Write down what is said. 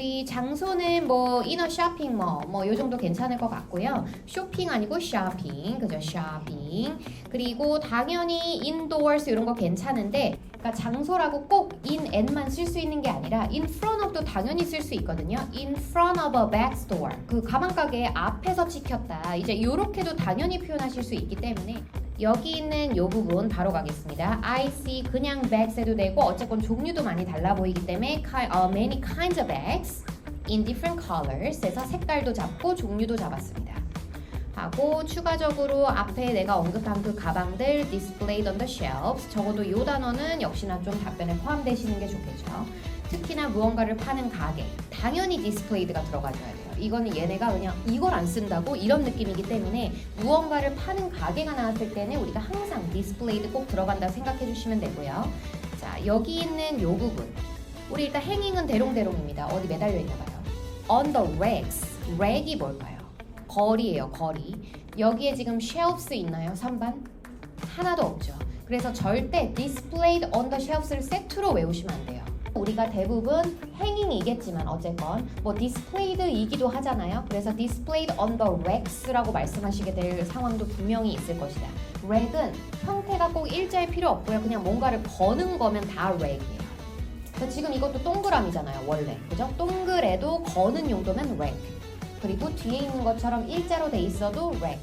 우리 장소는 뭐 이너 쇼핑 뭐뭐요 정도 괜찮을 것 같고요. 쇼핑 아니고 쇼핑 그죠? 쇼핑 그리고 당연히 indoors 이런 거 괜찮은데 그러니까 장소라고 꼭 in and만 쓸 수 있는 게 아니라 in front of도 당연히 쓸 수 있거든요. in front of a bag store 그 가방 가게 앞에서 찍혔다. 이제 이렇게도 당연히 표현하실 수 있기 때문에 여기 있는 요 부분 바로 가겠습니다. I see 그냥 bags 해도 되고 어쨌건 종류도 많이 달라 보이기 때문에 uh, many kinds of bags in different colors 해서 색깔도 잡고 종류도 잡았습니다. 하고 추가적으로 앞에 내가 언급한 그 가방들 displayed on the shelves 적어도 요 단어는 역시나 좀 답변에 포함되시는 게 좋겠죠. 특히나 무언가를 파는 가게 당연히 displayed가 들어가줘야 돼요. 이거는 얘네가 그냥 이걸 안 쓴다고 이런 느낌이기 때문에 무언가를 파는 가게가 나왔을 때는 우리가 항상 displayed 꼭 들어간다 생각해 주시면 되고요. 자 여기 있는 요 부분 우리 일단 행잉은 대롱대롱입니다. 어디 매달려 있나 봐요. On the racks, 랙이 뭘까요? 거리예요, 거리. 여기에 지금 shelves 있나요? 3반? 하나도 없죠. 그래서 절대 displayed on the shelves를 세트로 외우시면 안 돼요. 우리가 대부분 행잉이겠지만 어쨌건 뭐 displayed이기도 하잖아요. 그래서 displayed on the racks라고 말씀하시게 될 상황도 분명히 있을 것이다. 랙은 형태가 꼭 일자일 필요 없고요. 그냥 뭔가를 거는 거면 다. 그래서 지금 이것도 동그라미잖아요, 원래. 그죠? 동그래도 거는 용도면 랙. 그리고 뒤에 있는 것처럼 일자로 돼 있어도 랙.